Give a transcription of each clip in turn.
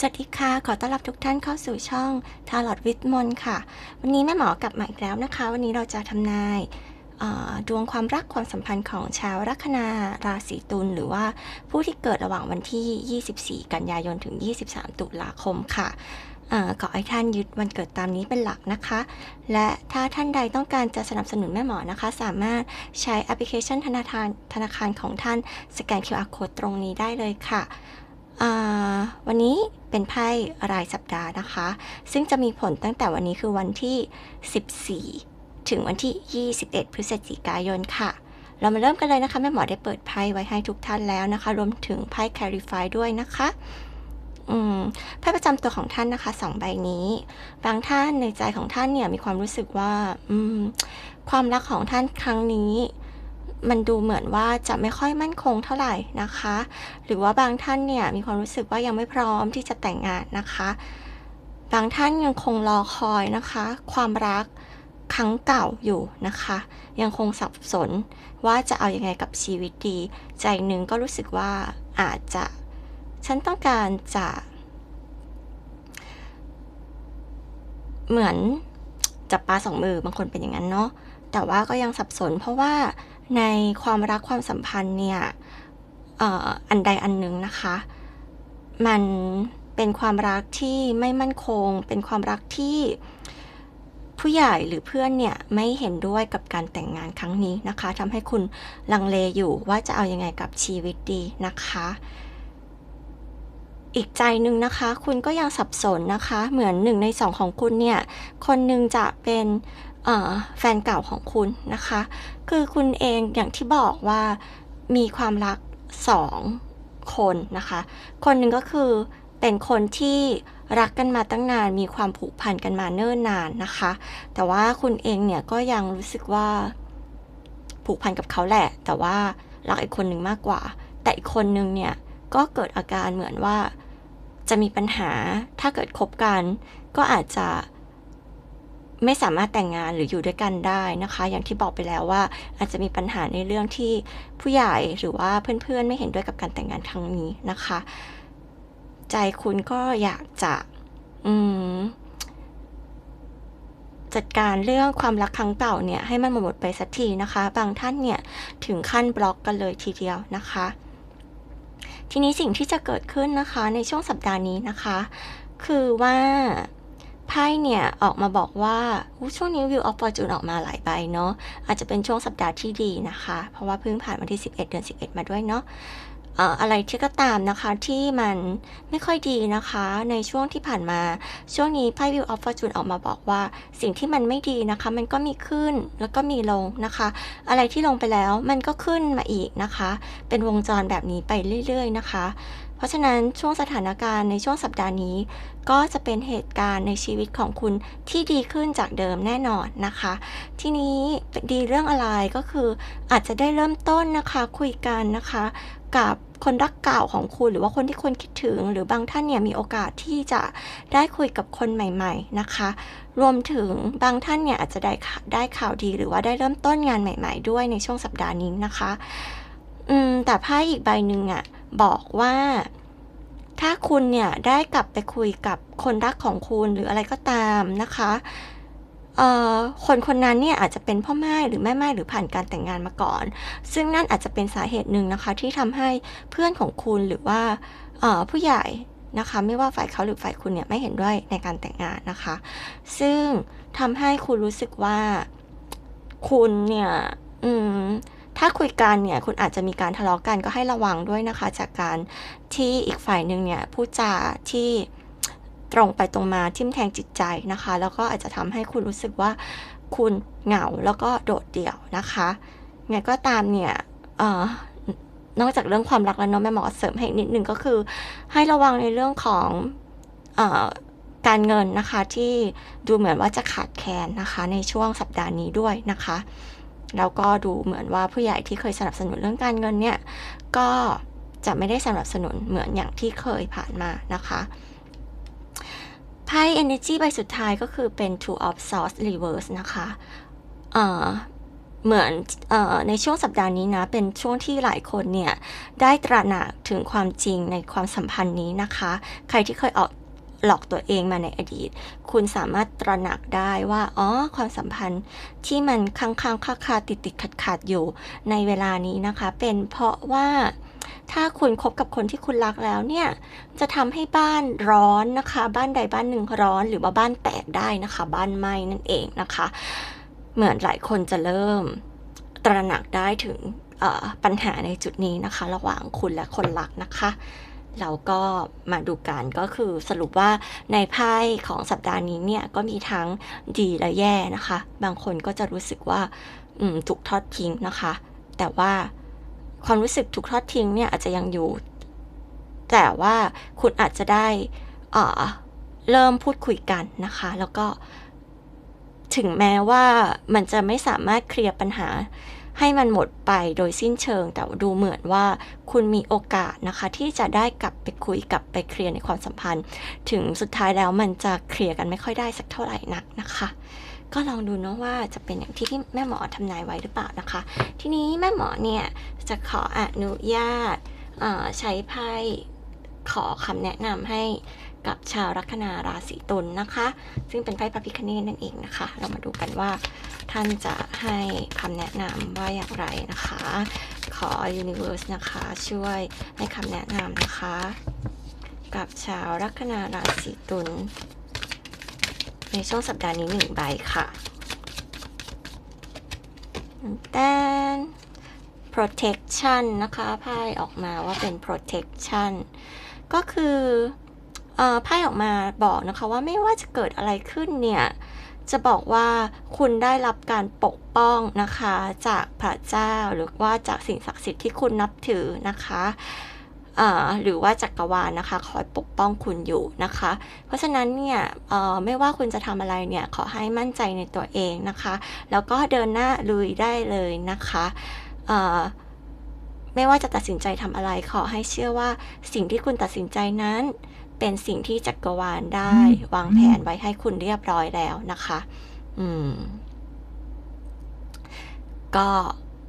สวัสดีค่ะ ขอต้อนรับทุกท่านเข้าสู่ช่องทาร์ลอตวิทมนค่ะ วันนี้แม่หมอกลับมาอีกแล้วนะคะ วันนี้เราจะทำนายดวงความรักความสัมพันธ์ของชาวลัคนาราศีตุลหรือว่าผู้ที่เกิดระหว่างวันที่ 24 กันยายนถึง 23 ตุลาคมค่ะอขอให้ท่านยึดวันเกิดตามนี้เป็นหลักนะคะ และถ้าท่านใดต้องการจะสนับสนุนแม่หมอนะคะ สามารถใช้แอปพลิเคชันธนาคารธนาคารของท่านสแกน QR code ตรงนี้ได้เลยค่ะ วันนี้ เป็นไพ่รายสัปดาห์นะคะ ซึ่งจะมีผลตั้งแต่วันนี้คือวันที่ 14 ถึงวันที่ 21 พฤศจิกายนค่ะ เรามาเริ่มกันเลยนะคะแม่หมอได้เปิดไพ่ไว้ให้ทุกท่านแล้วนะคะ รวมถึงไพ่ Clarify ด้วยนะคะไพ่ประจำตัวของท่านนะคะสองใบนี้ บางท่านในใจของท่านเนี่ยมีความรู้สึกว่าอืความรักของท่านครั้งนี้ มันดูเหมือนว่าจะไม่ค่อยมั่นคงเท่าไหร่นะคะ หรือว่าบางท่านเนี่ยมีความรู้สึกว่ายังไม่พร้อมที่จะแต่งงานนะคะ บางท่านยังคงรอคอยนะคะ ความรักครั้งเก่าอยู่นะคะ ยังคงสับสนว่าจะเอาอยัางไงกับชีวิตดี ใจหนึ่งก็รู้สึกว่าอาจจะฉันต้องการจะเหมือนจับปลาสองมือบางคนเป็นอย่างนั้นเนาะแต่ว่าก็ยังสับสนเพราะว่า ในความรักความสัมพันธ์เนี่ยอันใดอันหนึ่งนะคะ มันเป็นความรักที่ไม่มั่นคง เป็นความรักที่ผู้ใหญ่หรือเพื่อนเนี่ยไม่เห็นด้วยกับการแต่งงานครั้งนี้นะคะทำให้คุณลังเลอยู่ว่าจะเอาอยัางไงกับชีวิตดีนะคะ อีกใจหนึ่งนะคะ คุณก็ยังสับสนนะคะ เหมือนหนึ่งในสองของคุณเนี่ย คนหนึ่งจะเป็น แฟนเก่าของคุณนะคะ คือคุณเองอย่างที่บอกว่ามีความรักสองคนนะคะ คนหนึ่งก็คือเป็นคนที่รักกันมาตั้งนานมีความผูกพันกันมาเนิ่นนานนะคะ แต่ว่าคุณเองเนี่ยก็ยังรู้สึกว่าผูกพันกับเขาแหละ แต่ว่ารักอีกคนหนึ่งมากกว่า แต่อีกคนนึงเนี่ยก็เกิดอาการเหมือนว่าจะมีปัญหาถ้าเกิดคบกัน ก็อาจจะ ไม่สามารถแต่งงานหรืออยู่ด้วยกันได้นะคะ อย่างที่บอกไปแล้วว่าอาจจะมีปัญหาในเรื่องที่ผู้ใหญ่หรือว่าเพื่อนๆไม่เห็นด้วยกับการแต่งงานครั้งนี้นะคะ ใจคุณก็อยากจะอืมจัดการเรื่องความรักครั้งเก่าเนี่ยให้มันหมดไปสักทีนะคะ บางท่านเนี่ยถึงขั้นบล็อกกันเลยทีเดียวนะคะ ทีนี้สิ่งที่จะเกิดขึ้นนะคะในช่วงสัปดาห์นี้นะคะ คือว่า ไพ่เนี่ยออกมาบอกว่าช่วงนี้ View of Fortune ออกมาหลายใบเนาะอาจจะเป็นช่วงสัปดาห์ที่ดีนะคะ เพราะว่าเพิ่งผ่านวันที่ 11 เดือน 11 มาด้วยเนาะอะไรที่ก็ตามนะคะที่มันไม่ค่อยดีนะคะ ในช่วงที่ผ่านมาช่วงนี้ไพ่ View of Fortune ออกมาบอกว่า สิ่งที่มันไม่ดีนะคะ มันก็มีขึ้นแล้วก็มีลงนะคะ อะไรที่ลงไปแล้วมันก็ขึ้นมาอีกนะคะ เป็นวงจรแบบนี้ไปเรื่อย ๆ นะคะ เพราะฉะนั้นช่วงสถานการณ์ในช่วงสัปดาห์นี้ ก็จะเป็นเหตุการณ์ในชีวิตของคุณที่ดีขึ้นจากเดิมแน่นอนนะคะ ทีนี้ดีเรื่องอะไรก็คืออาจจะได้เริ่มต้นนะคะคุยกันนะคะ กับคนรักเก่าของคุณหรือว่าคนที่คุณคิดถึง หรือบางท่านเนี่ยมีโอกาสที่จะได้คุยกับคนใหม่ ๆนะคะ รวมถึงบางท่านเนี่ยอาจจะได้ได้ข่าวดีหรือว่าได้เริ่มต้นงานใหม่ ๆ ด้วยในช่วงสัปดาห์นี้นะคะ อืมแต่ไพ่อีกใบหนึ่งอะ บอกว่า ถ้าคุณเนี่ยได้กลับไปคุยกับคนรักของคุณหรืออะไรก็ตามนะคะคนคนนั้นเนี่ยอาจจะเป็นพ่อแม่หรือแม่ไม้หรือผ่านการแต่งงานมาก่อน ซึ่งนั่นอาจจะเป็นสาเหตุหนึ่งนะคะ ที่ทำให้เพื่อนของคุณหรือว่าผู้ใหญ่นะคะ ไม่ว่าฝ่ายเขาหรือฝ่ายคุณเนี่ยไม่เห็นด้วยในการแต่งงานนะคะ ซึ่งทำให้คุณรู้สึกว่าคุณเนี่ย อืม ถ้าคุยกันเนี่ยคุณอาจจะมีการทะเลาะกันก็ให้ระวังด้วยนะคะ จากการที่อีกฝ่ายหนึ่งเนี่ยพูดจาที่ตรงไปตรงมาทิ่มแทงจิตใจนะคะ แล้วก็อาจจะทำให้คุณรู้สึกว่าคุณเหงาแล้วก็โดดเดี่ยวนะคะไงก็ตามเนี่ยออนอกจากเรื่องความรักแล้วเนาะแม่หมอเสริมให้นิดนึงก็คือ ให้ระวังในเรื่องของออการเงินนะคะที่ดูเหมือนว่าจะขาดแคลนนะคะ ในช่วงสัปดาห์นี้ด้วยนะคะ แล้วก็ดูเหมือนว่าผู้ใหญ่ที่เคยสนับสนุนเรื่องการเงินเนี่ย ก็จะไม่ได้สนับสนุนเหมือนอย่างที่เคยผ่านมานะคะไพ่ energy ใบสุดท้ายก็คือเป็น two of swords reverse นะคะเอ่อเหมือนออในช่วงสัปดาห์นี้นะ เป็นช่วงที่หลายคนเนี่ย ได้ตระหนักถึงความจริงในความสัมพันธ์นี้นะคะ ใครที่เคยออก หลอกตัวเองมาในอดีต คุณสามารถตระหนักได้ว่า อ๋อ ความสัมพันธ์ที่มันค้างค้างคาคาติดติดขัดขัดอยู่ในเวลานี้นะคะ เป็นเพราะว่าถ้าคุณคบกับคนที่คุณรักแล้วเนี่ย จะทำให้บ้านร้อนนะคะ บ้านใดบ้านหนึ่งร้อนหรือว่าบ้านแตกได้นะคะ บ้านไหม้นั่นเองนะคะ เหมือนหลายคนจะเริ่มตระหนักได้ถึงปัญหาในจุดนี้นะคะ ระหว่างคุณและคนรักนะคะ เราก็มาดูกันก็คือสรุปว่าในไพ่ของสัปดาห์นี้เนี่ยก็มีทั้งดีและแย่นะคะ บางคนก็จะรู้สึกว่าอืมถูกทอดทิ้งนะคะ แต่ว่าความรู้สึกถูกทอดทิ้งเนี่ยอาจจะยังอยู่ แต่ว่าคุณอาจจะได้อ่อเริ่มพูดคุยกันนะคะ แล้วก็ถึงแม้ว่ามันจะไม่สามารถเคลียร์ปัญหา ให้มันหมดไปโดยสิ้นเชิง แต่ดูเหมือนว่าคุณมีโอกาสนะคะ ที่จะได้กลับไปคุยกลับไปเคลียร์ในความสัมพันธ์ ถึงสุดท้ายแล้วมันจะเคลียร์กันไม่ค่อยได้สักเท่าไหร่นักนะคะก็ลองดูเนาะว่าจะเป็นอย่างที่ที่แม่หมอทำนายไว้หรือเปล่านะคะ ทีนี้แม่หมอเนี่ยจะขออนุญาตใช้ไพ่ขอคำแนะนำให้กับชาวลัคนาราศีตุลนะคะ ซึ่งเป็นไพ่พระพิคเนตนั่นเองนะคะ เรามาดูกันว่า ท่านจะให้คำแนะนำว่าอย่างไรนะคะ ขอ Universe นะคะ ช่วยให้คำแนะนำนะคะ กับชาวลัคนาราศีตุลในช่วงสัปดาห์นี้หนึ่งใบค่ะแตน protection นะคะไพ่ออกมาว่าเป็น protection ก็คืออไพ่ออกมาบอกนะคะว่าไม่ว่าจะเกิดอะไรขึ้นเนี่ย จะบอกว่าคุณได้รับการปกป้องนะคะ จากพระเจ้าหรือว่าจากสิ่งศักดิ์สิทธิ์ที่คุณนับถือนะคะหรือว่าจักรวาลนะคะ คอยปกป้องคุณอยู่นะคะ เพราะฉะนั้นเนี่ยไม่ว่าคุณจะทำอะไรเนี่ยขอให้มั่นใจในตัวเองนะคะ แล้วก็เดินหน้าลุยได้เลยนะคะไม่ว่าจะตัดสินใจทำอะไรขอให้เชื่อว่าสิ่งที่คุณตัดสินใจนั้น เป็นสิ่งที่จักรวาลได้วางแผนไว้ให้คุณเรียบร้อยแล้วนะคะ อืม ก็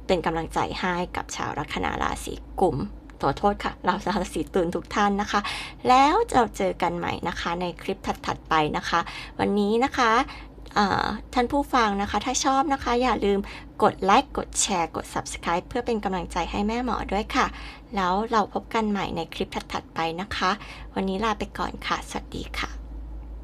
เป็นกำลังใจให้กับชาวลัคนาราศีกุมขอโทษค่ะ เราราศีตุลทุกท่านนะคะ แล้วเราเจอกันใหม่นะคะในคลิปถัด ๆ ไปนะคะ วันนี้นะคะเอ่อ ท่านผู้ฟังนะคะ ถ้าชอบนะคะ อย่าลืมกดไลค์กดแชร์กด Subscribe เพื่อเป็นกำลังใจให้แม่หมอด้วยค่ะ แล้วเราพบกันใหม่ในคลิปถัดๆไปนะคะ วันนี้ลาไปก่อนค่ะ สวัสดีค่ะ